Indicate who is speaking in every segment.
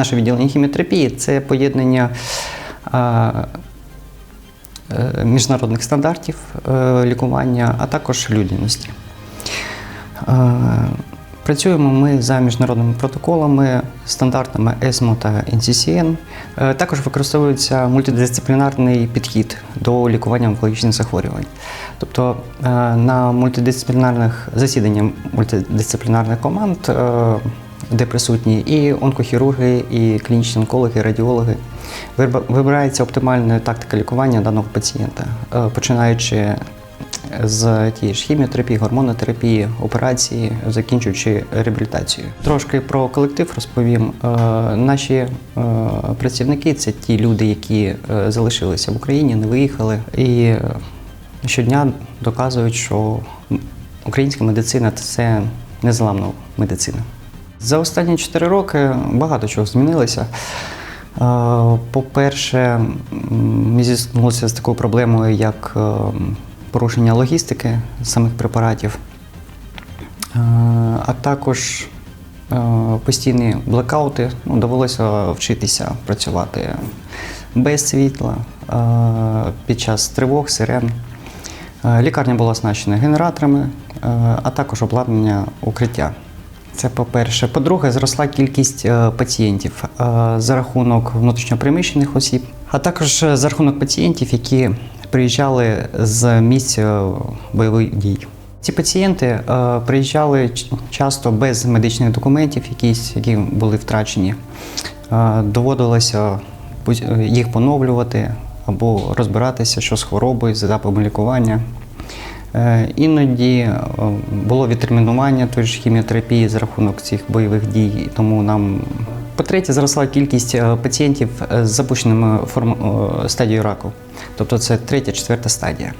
Speaker 1: Наше відділення хіміотерапії це поєднання е, міжнародних стандартів е, лікування, а також людяності. Е, Працюємо ми за міжнародними протоколами, стандартами ESMO та NCCN. Також використовується мультидисциплінарний підхід до лікування онкологічних захворювань. Тобто на мультидисциплінарних засіданнях мультидисциплінарних команд, де присутні і онкохірурги, і клінічні онкологи, радіологи, вибирається оптимальна тактика лікування даного пацієнта, е, починаючи з тієї ж хіміотерапії, гормонотерапії, операції, закінчуючи реабілітацією. Трошки про колектив розповім. Е, Наші е, працівники це ті люди, які е, залишилися в Україні, не виїхали і е, щодня доказують, що українська медицина це незламна медицина. За останні 4 роки багато чого змінилося. Е, По-перше, ми зіткнулися з такою проблемою, як е, порушення логістики самих препаратів, Е, а також постійні блекаути. Ну, довелося вчитися працювати без світла під час тривог, сирен. Лікарня була оснащена генераторами, а також обладнання укриття. Це по-перше. По-друге, зросла кількість е, пацієнтів е, за рахунок внутрішньопереміщених осіб, а також е, за рахунок пацієнтів, які приїжджали з місць бойових дій. Ці пацієнти приїжджали часто без медичних документів, якісь, які були втрачені. Доводилося їх поновлювати або розбиратися, що з хворобою, з етапами лікування. Е, Іноді е, було відтермінування тої ж хіміотерапії за рахунок цих бойових дій, тому нам по-третє, зросла кількість е, пацієнтів з запущеними форм... стадією раку. Тобто це третя, четверта стадія.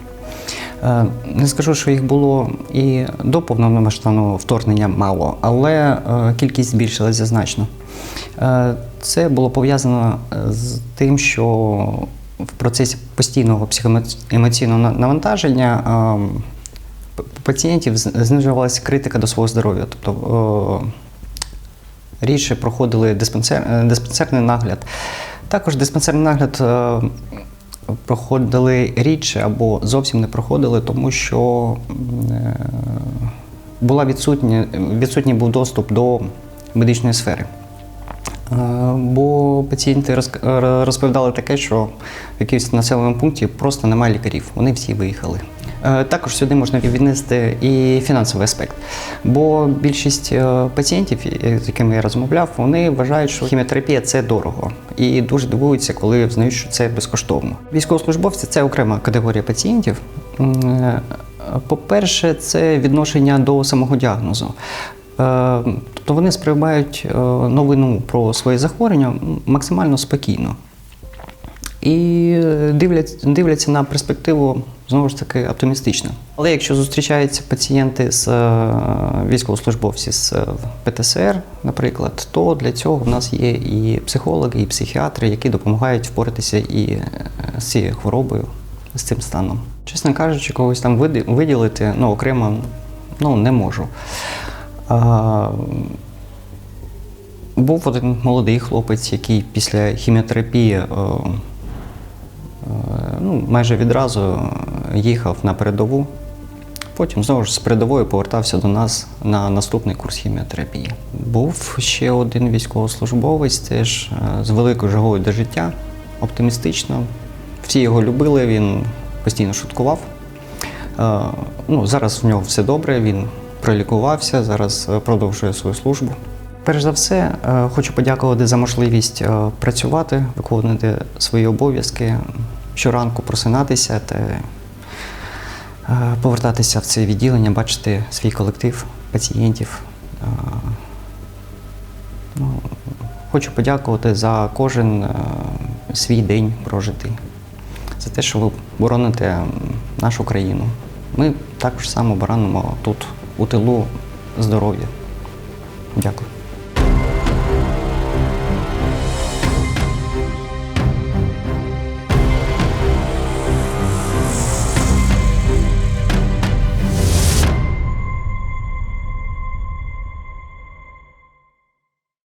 Speaker 1: Не скажу, що їх було і до повномасштабного вторгнення мало, але кількість збільшилася значно. Це було пов'язано з тим, що в процесі постійного психоемоційного навантаження е, пацієнтів знижувалася критика до свого здоров'я. Тобто рідше проходили диспансер, е, диспансерний нагляд. Також диспансерний нагляд е, проходили рідше або зовсім не проходили, тому що е, була відсутня, відсутній був доступ до медичної сфери. Е, Бо пацієнти е, розповідали таке, що в якомусь населеному пункті просто немає лікарів, вони всі виїхали. Е, Також сюди можна віднести і фінансовий аспект. Бо більшість пацієнтів, з якими я розмовляв, вони вважають, що хіміотерапія це дорого. І дуже дивуються, коли знають, що це безкоштовно. Військовослужбовці це окрема категорія пацієнтів. По-перше, це відношення до самого діагнозу. Е, Тобто вони сприймають е, новину про своє захворювання максимально спокійно. І дивляться, дивляться на перспективу знову ж таки оптимістично. Але якщо зустрічаються пацієнти з е, військовослужбовці з ПТСР, наприклад, то для цього в нас є і психологи, і психіатри, які допомагають впоратися і з цією хворобою, з цим станом. Чесно кажучи, когось там виділити ну, окремо ну, не можу. А, був один молодий хлопець, який після хіміотерапії е, е, ну, майже відразу їхав на передову. Потім знову ж з передової повертався до нас на наступний курс хіміотерапії. Був ще один військовослужбовець, теж е, з великою жагою до життя, оптимістично. Всі його любили, він постійно шуткував. Ну, зараз в нього все добре, він пролікувався, зараз е, продовжує свою службу. Перш за все, е, хочу подякувати за можливість е, працювати, виконувати свої обов'язки, щоранку просинатися та повертатися в це відділення, бачити свій колектив пацієнтів. Ну, хочу подякувати за кожен свій день прожитий, за те, що ви бороните нашу країну. Ми також само боронимо тут, у тилу, здоров'я. Дякую.